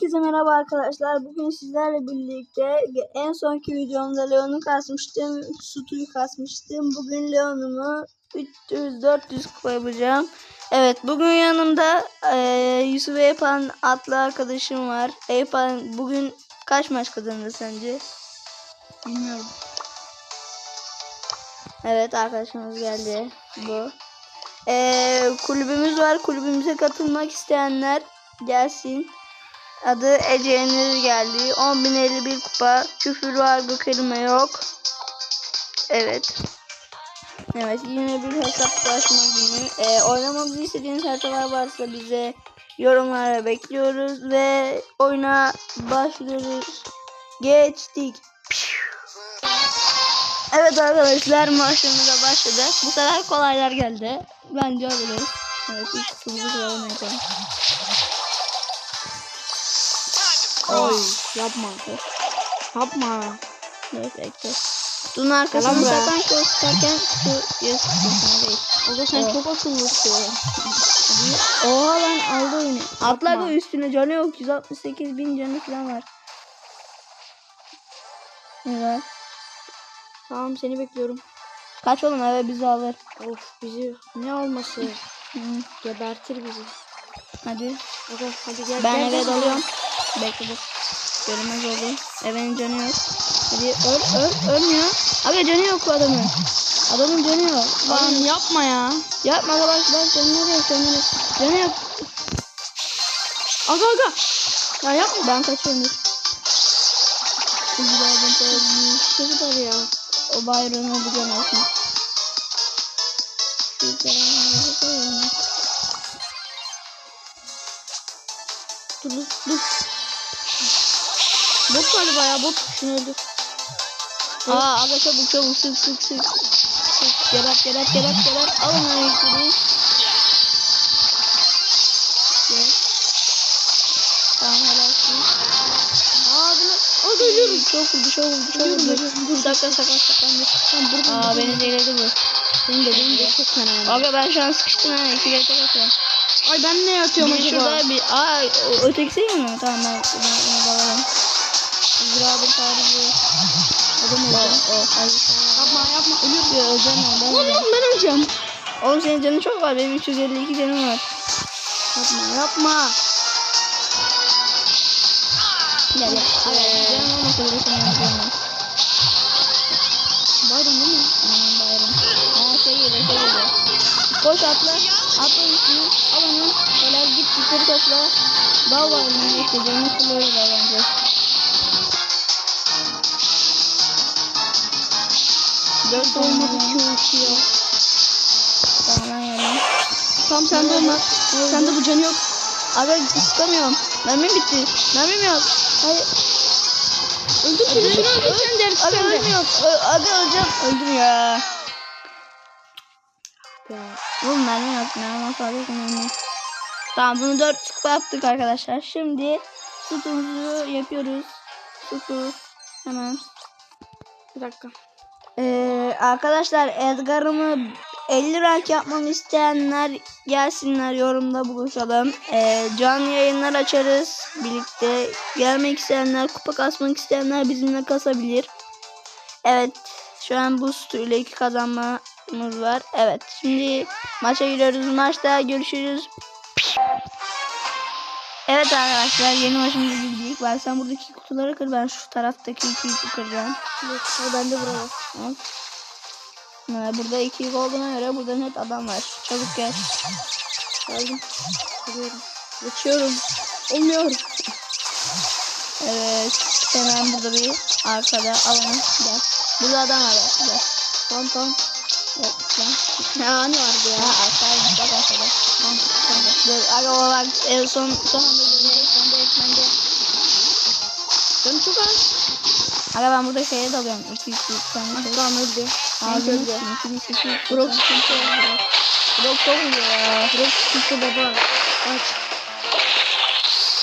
Herkese merhaba arkadaşlar. Bugün sizlerle birlikte en sonki videomda Leon'u kasmıştım. Sutu'yu kasmıştım. Bugün Leon'umu 300-400 kupa yapacağım. Evet bugün yanımda eee Yusuf Eypan adlı arkadaşım var. Eypan bugün kaç maç kazandı sence? Bilmiyorum. Evet arkadaşımız geldi. Bu. Eee, kulübümüz var. Kulübümüze katılmak isteyenler gelsin. Adı Ece Yenir geldi. 10.051 kupa. Küfür var bu kelime yok. Evet. Evet yine bir hesaplaşma günü. Ee, oynamamızı istediğiniz haritalar varsa bize yorumlara bekliyoruz ve oyuna başlıyoruz. Geçtik. Evet arkadaşlar maçımıza başladı. Bu sefer kolaylar geldi. Bence öyle. Evet ilk kısmımızı kıralım yapalım. Oy yapma. Yapma. Yalan be. saklan ki o sıkarken şu yazı sıkıntısına değil. O da sen çok akıllısın. Oha lan aldı oyunu. Atla da üstüne canı yok. 168 bin canı falan var. Evet. Tamam seni bekliyorum. Kaç oğlum eve bizi alır. Of bizi ne olması gebertir bizi. Hadi. Hadi hadi gel. Ben gel, eve dalıyorum. Bekle dur. Görünmez oldu. Evenin canı yok. Hadi öl öl ölmüyor. Abi canı yok bu adamın. Adamın canı yok. Lan yapma ya. Yapma bak bak canı yok canı yok. Canı yok. Aga aga. Ya yapma. Ben kaçıyorum. Güzelden tabii. Ne kadar ya. O bayrağın oldu canı olsun. Dur dur dur. Bot galiba ya bot. Şunu öldür. Aa aga çabuk çabuk sık sık sık. Sık geber geber geber geber. Alın. Gel. Tamam helalsin. Aa bunu. Aga ölüyorum. Çok vurdu çok vurdu çok vurdu. Dur saklan saklan saklan. Tamam burada. Aa beni delirdi bu. Benim de benim de çok fena. Aga ben şu an sıkıştım ha. İki gete atıyorum. Ay ben ne yatıyorum Bir acaba? şurada bir... Aa ötekisi mi? Tamam ben ben onu dalarım. Ziraatın tarihi. Adam. Hadi. Yapma yapma ölüyorum. Ya öleceğim ben. ben Lan öleceğim. lan ben öleceğim. Oğlum senin canın çok var. Benim 352 canım var. Yapma yapma. Gel gel. Canım olmasa bile senin canım. Bayram değil mi? Aman bayram. Ha şey geliyor şey geliyor. Koş atla. Atla üstüne. Al onu. Helal git yukarı topla. Dal var? İşte canını kullanıyor bence. Dört Olmadı ki işi ya. Tamam ben geldim. Tam sende olma. Sende bu canı yok. Aga sıkamıyorum. Mermim bitti. Mermim yok. Hayır. Öldür şunu şunu öldür sen de Aga sen de. ölmüyorum. Ö- Aga öleceğim. Öldüm ya. Oğlum mermi yok. Mermi olsa mermi. Tamam bunu dört sıkma yaptık arkadaşlar. Şimdi sütumuzu yapıyoruz. Sütü. Hemen. Bir dakika. Ee, arkadaşlar Edgar'ımı 50 rank yapmamı isteyenler gelsinler yorumda buluşalım. Ee, canlı yayınlar açarız birlikte. Gelmek isteyenler, kupa kasmak isteyenler bizimle kasabilir. Evet. Şu an bu ile iki kazanmamız var. Evet. Şimdi maça giriyoruz. Maçta görüşürüz. Evet arkadaşlar yeni maçımıza girdik. Ben sen buradaki kutuları kır. Ben şu taraftaki ikiyi kıracağım. Yok, o bende burada. Al. Ha, burada iki yük olduğuna göre burada net adam var. Çabuk gel. Geldim. Geliyorum. Geçiyorum. Olmuyor. Evet. Hemen burada bir arkada alanı gel. Burada adam var bak. Gel. Tamam tamam. Yok lan. Ya hani vardı ya. Ha arkadaymış bak arkada. Tamam. Aga o bak en son son anda Aga ben burada şeye dalıyorum. 2 2 tane şey. Tamam öldü. Ağzını öldü. 2 2 2. Brock sıkıntı. Brock çok iyi ya. Brock sıkıntı baba. Kaç.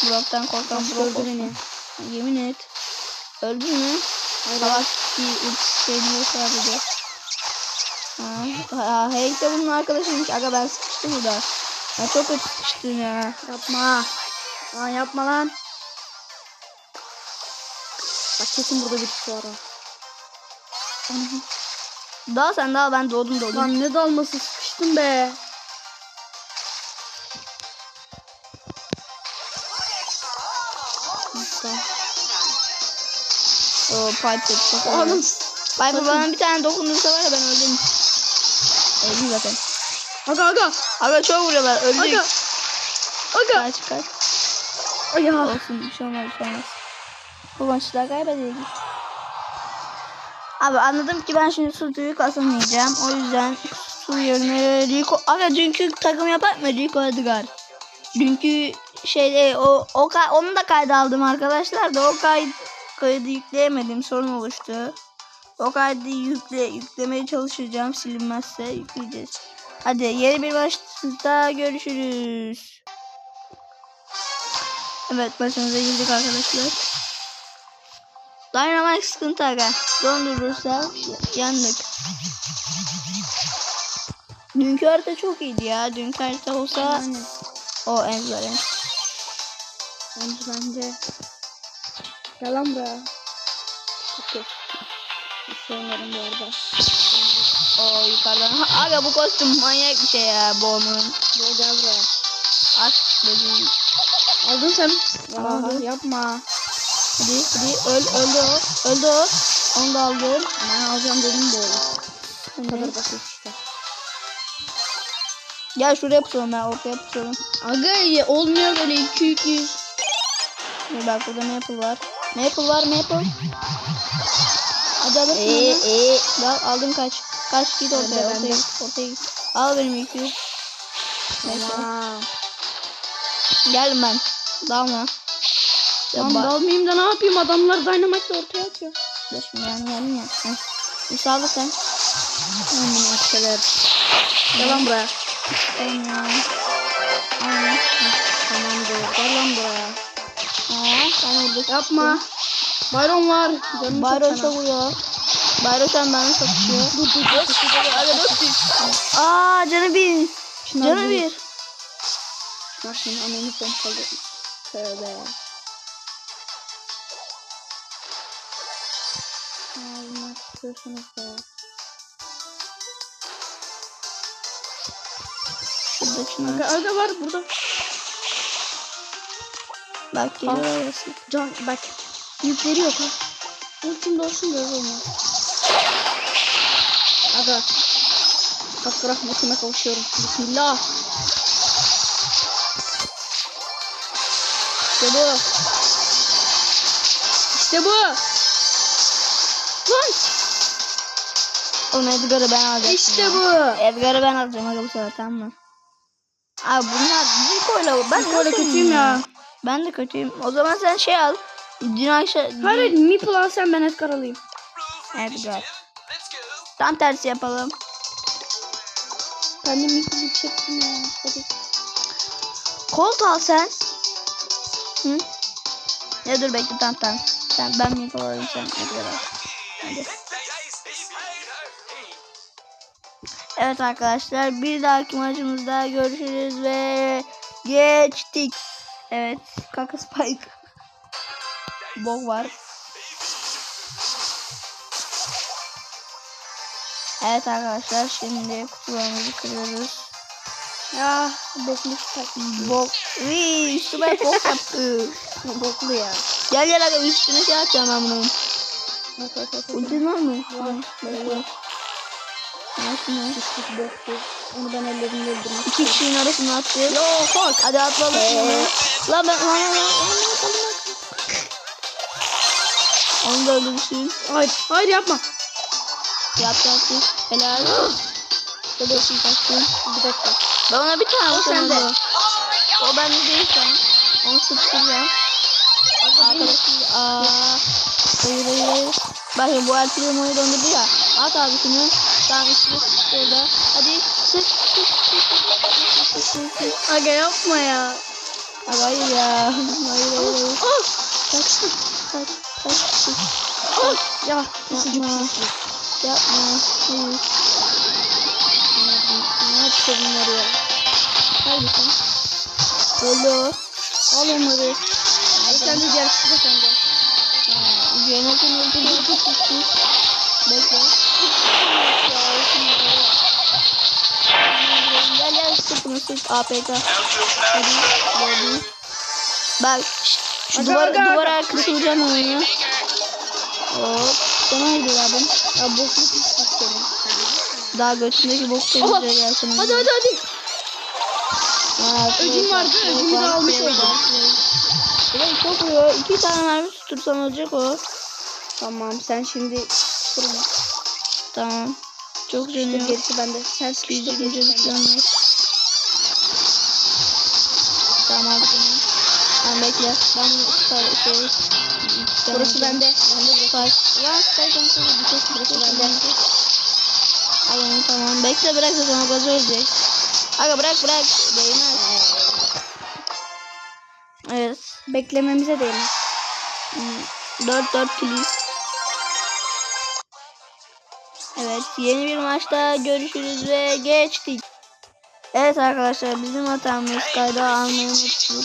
Brock'tan korkan Brock öldü olsun. beni? Yemin et. Öldün mü? Hayır. Salak bir uç şeyini sadece. Ha, ha, Hank de bunun arkadaşıymış. Aga ben sıkıştım burada. Ben çok kötü sıkıştım ya. Yapma. Lan yapma lan. Bak kesin burada birisi var ha. Daha sen daha ben doğdum doğdum. Lan ne dalması sıkıştım be. Neyse. O Piper ağır. Piper bana bir tane dokundursa var ya ben öldüm. Öldüm zaten. Aga aga. Aga çok vuruyorlar öldük. Aga. Aga. Kaç kaç. Ay ya. Olsun bir şey olmaz bir şey olmaz. Bu maçta kaybedeceğiz. Abi anladım ki ben şimdi Suzu'yu kasamayacağım. O yüzden su yerine Rico... Aga dünkü takım yapak mı Rico Edgar? Dünkü şeyde o, o onu da kayda aldım arkadaşlar da o kaydı, kaydı yükleyemedim sorun oluştu. O kaydı yükle, yüklemeye çalışacağım silinmezse yükleyeceğiz. Hadi yeni bir maçta görüşürüz. Evet başımıza girdik arkadaşlar. Dynamite sıkıntı aga. Dondurursa yandık. Dünkü harita çok iyiydi ya. Dünkü harita olsa Yani. o en güzel en. Bence bence. Gel lan buraya. Okey. Sevmiyorum bu arada. O yukarıdan. Ha, aga bu kostüm manyak bir şey ya bu onun. Gel buraya. Bebeği. Aldın sen. Ya Aldım. yapma. Hadi hadi öl öldü o. Öldü o. Onu da aldım. Ben alacağım dedim böyle. Bu Hadi. kadar basit işte. Gel şuraya pusalım ben ortaya pusalım. Aga ya, olmuyor böyle 2 200. Dur bak burada maple var. Maple var maple. Hadi hadi. Eee eee. Al, aldım kaç. Kaç git ortaya ortaya git. Ortaya git. Al benim yükü. Neyse. Tamam. Geldim ben. Dalma. Ya bak. dalmayayım da ne yapayım adamlar dynamite ortaya atıyor. Dur şimdi ben geldim ya. Sağla sen. Aman akşeler. Gel lan buraya. Aynen. Aynen. Tamamdır. Gel lan buraya. Ha, ben burada Yapma. Byron var. Canım Bayro çok çok fena. vuruyor. Bayro şu an bana satışıyor. Dur dur dur. Hadi dur. Aa canı bir. Şunlar Canı bir. bir. Şunlar senin ananı pompalı. Tövbe. Allah tutuyorsunuz be. Şurada şuna. Aga, var burada. Bak geliyor orası. Can bak. Yükleri yok ha. Ultim olsun böyle olmaz. Aga. Hakkı rahmetine kavuşuyorum. Bismillah. İşte bu. İşte bu. Oğlum Edgar'ı ben alacağım. İşte bu. Edgar'ı ben alacağım aga bu sefer tamam mı? Abi bunlar Rico'yla ben Rico'yla kötüyüm ya. Ben de kötüyüm. O zaman sen şey al. Dün akşam Hayır Meeple al sen ben Edgar alayım. Edgar. Tam tersi yapalım. Ben de Meeple'ı çektim ya. Hadi. Colt al sen. Hı? Ya dur bekle tamam tamam. Sen ben mi alayım sen Edgar al. Hadi. Evet arkadaşlar bir dahaki maçımızda görüşürüz ve geçtik. Evet kaka spike. Bok var. Evet arkadaşlar şimdi kutularımızı kırıyoruz. Ya bokmuş tak. Bok. Vii üstüme bok yaptı. Boklu ya. Gel gel aga üstüne şey atacağım ben bunun. Ultin var mı? Var. Nasıl ne? Küçük boklu. Onu ben ellerimle öldürmek İki kişinin arasına attı. Yo fuck. Hadi atlalım Ee. şunu. Lan ben lan lan lan lan. Onu da öldürsün. Hayır. Hayır yapma. Yaptı yaptı. Helal. Babasını kaçtı. Bir dakika. Ben ona bir tane O sende. O bende değil an. Onu sıkıştıracağım. Arkadaşlar. Aa. Hayır hayır hayır. Bak şimdi bu El Primo'yu döndürdü ya. At abi şunu. Sıkıştı orada. Hadi sık sık sık sık sık. Aga yapma ya. Abi hayır ya. Hayır hayır hayır. Oh. Kaç kaç kaç kaç. Oh. Ya. Yapma. Yapma. Hayır. Ne yaptı bunları ya? Haydi sen. Öldü o. Al onları. Sen de diğer kişi de sende. Üzerine Bekle. Sık APK. Hadi gördüm. Bak şu duvar, duvara kısılacağım oyunu. Hop. Sana hadi yardım. Ya bokluk istedim. Daha götündeki bok temizle gelsin. Hadi hadi hadi. Ha, Ödüm vardı, ödümü de almış oldum. Evet çok vuruyor. İki tane mermi tutursam olacak o. Tamam sen şimdi kurma. Tamam. Çok İşte canıyor. gerisi bende. Sen sıkıştır gerisi bende. Tamam. Tamam bekle. Ben bu şey, şey Burası bende. Bende burası. Ya kaç tane bir tek burası bende. Al onu tamam. Bekle bırak zaten o gazı ölecek. Aga bırak bırak. Değmez. Evet. Beklememize değmez. 4 4 please. Evet yeni bir maçta görüşürüz ve geçtik. Evet arkadaşlar bizim hatamız kayda almayı unuttuk.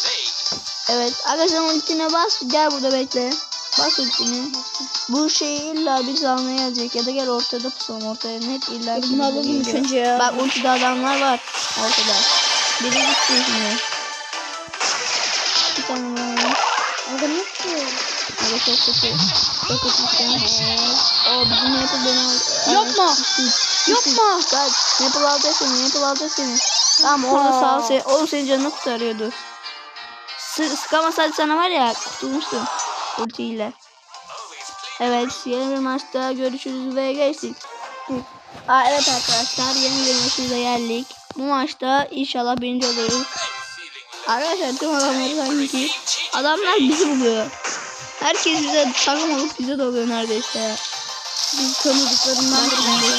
Evet arkadaşlar ultine bas gel burada bekle. Bas ultini. Bu şeyi illa biz almaya gelecek ya da gel ortada pusalım ortaya net illa ki Bunu alalım ilk önce ya. Bak ultide adamlar var ortada. Biri gitti şimdi. Bir tane var. Aga ne yapıyor? Hadi çok kötü. Çok kötü O bizim Maple beni aldı. Yapma. Yapma. Kaç. Maple aldı seni. Maple aldı seni. Tamam orada sağ ol seni. Oğlum senin canını kurtarıyordu. Sı sıkamasaydı sana var ya kurtulmuştun. Ultiyle. Evet yeni bir maçta görüşürüz ve geçtik. Aa, evet arkadaşlar yeni bir maçımıza geldik. Bu maçta inşallah birinci oluruz. Arkadaşlar tüm adamları sanki adamlar bizi buluyor. Herkes bize takım olup bize dalıyor neredeyse. Biz tanıdıklarından Bak biri.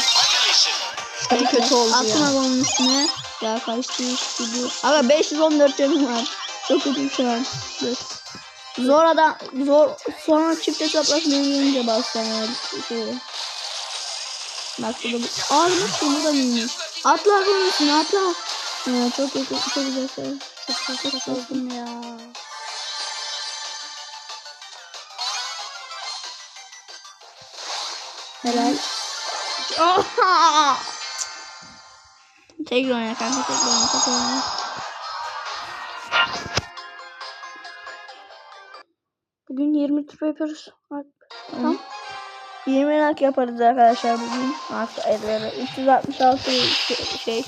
En kötü oldu Atma ya. onun üstüne. Ya kaçtı gidiyor. Aga 514 canım var. Çok kötü şu an. Zor adam zor sonra çift hesaplaşma gelince basacağım ya. Şöyle. Bak burada bu. Aa nasıl burada mıymış? Atla bunun üstüne atla. Ya, çok kötü çok güzel şey. Çok çok çok Oldum ya. Helal. Oha! Tekrar oyna kanka tekrar oyna tekrar oyna. Bugün 20 tur yapıyoruz. Tamam. 20 lak yaparız arkadaşlar bugün. Artı elleri. 366 şey, şey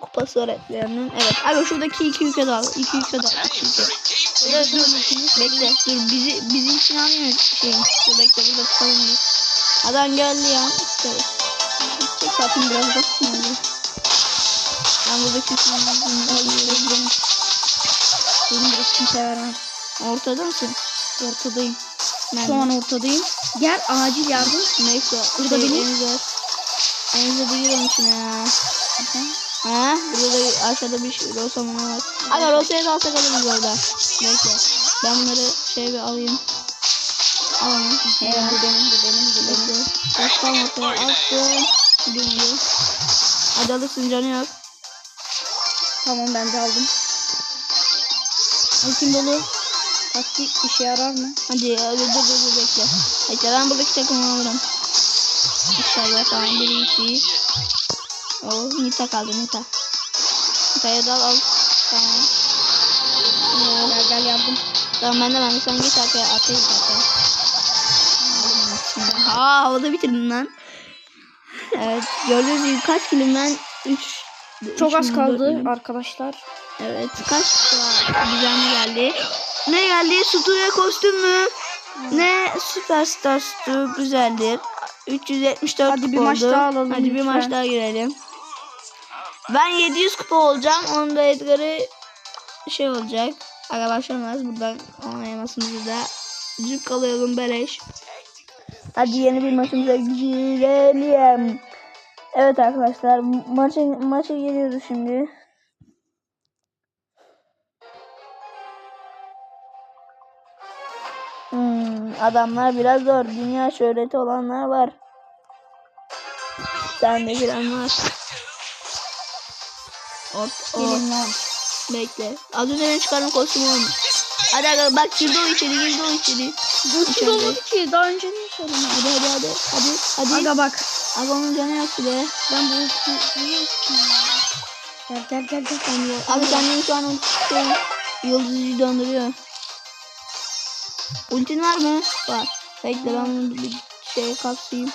kupası öğretmeninin. Evet. Abi şuradaki iki yüke dal. İki yüke dal. İki yüke. Dur, dur. Bekle. Dur. Bizi, bizim için almıyor şey. Dur bekle. Burada tutalım biz. Adam geldi ya. İşte. Çok satın biraz da. Ben buradaki şeyi alıyorum. Benim burası kimse vermez. Ortada mısın? Ortadayım. Ben Şu de. an ortadayım. Gel acil yardım. Neyse. Burada şey, benim. Enzer. Enzer duyuyor musun ya? Ha? Burada da aşağıda bir şey Rosa mı var? Aga Rosa'ya da alsak alırız orada. Bekle. Ben bunları şey bir alayım. Alalım. Evet, bu benim, bu benim, bu benim. Bekle. Başkan ortaya attım. Gidiyor. Hadi alırsın canı yok. Tamam ben de aldım. Ultim dolu. Taktik işe yarar mı? Hadi ya, dur dur dur bekle. Bekle ben buradaki takımı alırım. İnşallah tamam biri gitti. Oh Nita kaldı Nita. Nita'ya da al. Tamam. Oh. Gel gel yardım. Tamam ben de ben de sen geç arkaya atayım Aa havada bitirdin lan. Evet gördüğünüz gibi kaç kilimden 3 Çok az kaldı arkadaşlar. Evet kaç düzenli geldi. Ne geldi? Studio kostüm mü? Ne Superstar Stu güzeldir. 374 Hadi bir kupa maç oldu. daha alalım Hadi bir lütfen. maç daha girelim. Ben 700 kupa olacağım. Onda Edgar'ı şey olacak. Başlamaz. Buradan oynamasımızı da cuk alayalım beleş. Hadi yeni bir maçımıza girelim. Evet arkadaşlar maça maça geliyoruz şimdi. Hmm, adamlar biraz zor. Dünya şöhreti olanlar var. Sende giren var. Hop. Gelin lan. Bekle. Az önce ben çıkardım kostümü olmuş. Hadi bak girdi o içeri girdi o içeri. İçeride. dolmadı ki. Daha önce. Hadi hadi hadi. Hadi hadi. Aga bak. Aga onun canı yok bile. Ben bu ultiyi Gel gel gel gel. Sen de- Abi kendini şu an ulti yıldızı döndürüyor. Ultin var mı? Var. Bekle ben bunu bir şey kapsayayım.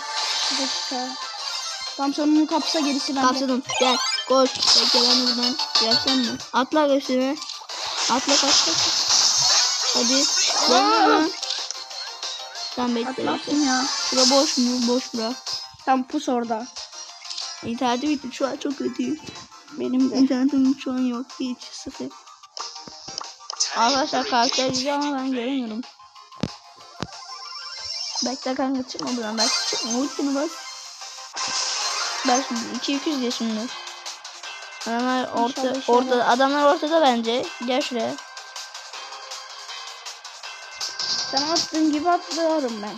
Bir dakika. Tam sonunu kapsa gerisi bende. Kapsadım. Gel. Koş. Bekle ben buradan gelsem mi? Atla göğsüme. Atla kaç kaç. Hadi. Dön. Tamam bekle bekle. Ya. Bura boş mu? Boş bura. Tam pus orada. İnterneti bitti. Şu an çok kötü. Benim de. İnternetim şu an yok. Hiç sıfır. Arkadaşlar karakter izliyor ama ben göremiyorum. Bekle kanka çıkma buradan. Belki çıkma. Ultimi bas. Ben şimdi 2 200 diye şimdi. Adamlar orta, ortada. Adamlar ortada bence. Gel şuraya. Sen attığın gibi atlıyorum ben.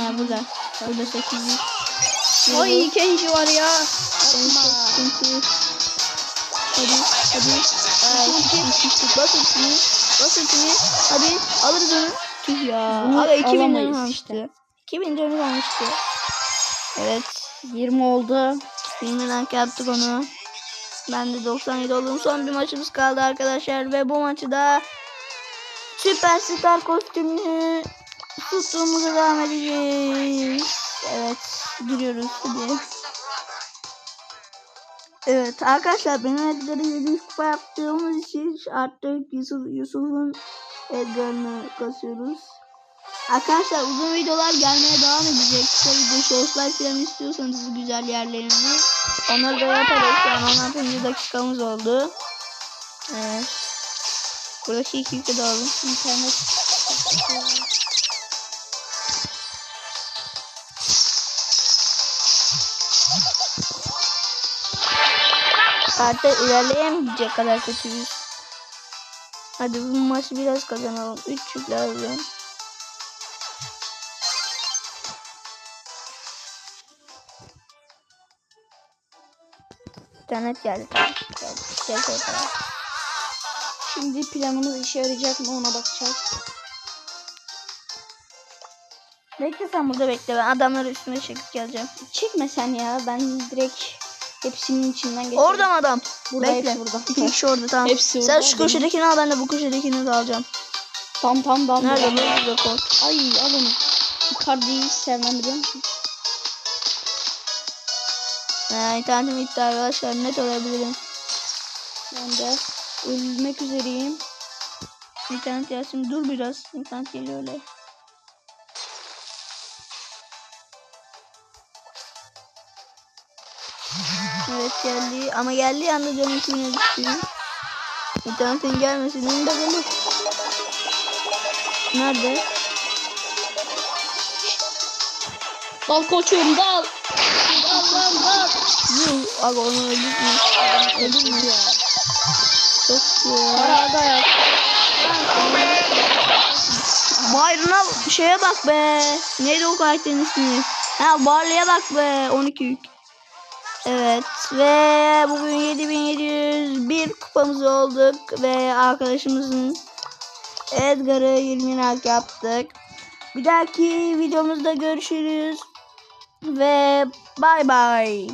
Ha burada. Burada 800. Ay Kenji var ya. Hadi hadi. Ay, Bas ultini. Bas ultini. Hadi alırız onu. Tüh ya. Bunu Abi 2000 alamayız canı kalmıştı. işte. 2000 canı kalmıştı. Evet. 20 oldu. Filmi rank yaptık onu. Ben de 97 oldum. Son bir maçımız kaldı arkadaşlar. Ve bu maçı da Süperstar kostümünü tuttuğumuza devam edeceğiz. Evet. Giriyoruz. Hadi. Evet arkadaşlar benim Edgar'ı 700 kupa yaptığımız için artık Yusuf, Yusuf'un Edgar'ını kasıyoruz. Arkadaşlar uzun videolar gelmeye devam edecek. Kısa video shortslar falan istiyorsanız güzel yerlerini onları da yaparız. An 16. dakikamız oldu. Evet. Burada şey kilitli de. İnternet. Artık ilerleyemeyecek kadar kötüyüz. Hadi bu maçı biraz kazanalım. 3 yük lazım. İnternet geldi tamam. Geldi. Geldi ortaya. Şimdi planımız işe yarayacak mı ona bakacağız. Bekle sen burada bekle. Ben adamları üstüne çekip geleceğim. Çekme sen ya. Ben direkt hepsinin içinden geçerim. Orada mı adam? Burada bekle. hepsi burada. İki kişi orada tamam. Hepsi sen şu köşedekini al ben de bu köşedekini de alacağım. Tam tam tam. Nerede bu? Burada kort. Ay al onu. Icardi'yi hiç sevmem biliyor musun? Ha, internetim gitti arkadaşlar. Net olabilirim. Ben de ölmek üzereyim. İnternet gelsin. Dur biraz. İnternet geliyor öyle. Evet geldi. Ama geldi anda canım içine düştü. İnternetin gelmesinin de gelir. Nerede? Dal koçum dal. Dal dal dal. Yuh. Aga onu öldük mü? Öldük mü? Çok. Arada yap. Byron'a şeye bak be. Neydi o karakterin ismi? Ha Barley'e bak be. 12 yük. Evet ve bugün 7701 kupamız olduk ve arkadaşımızın Edgar'ı 20 rank yaptık. Bir dahaki videomuzda görüşürüz ve bay bay.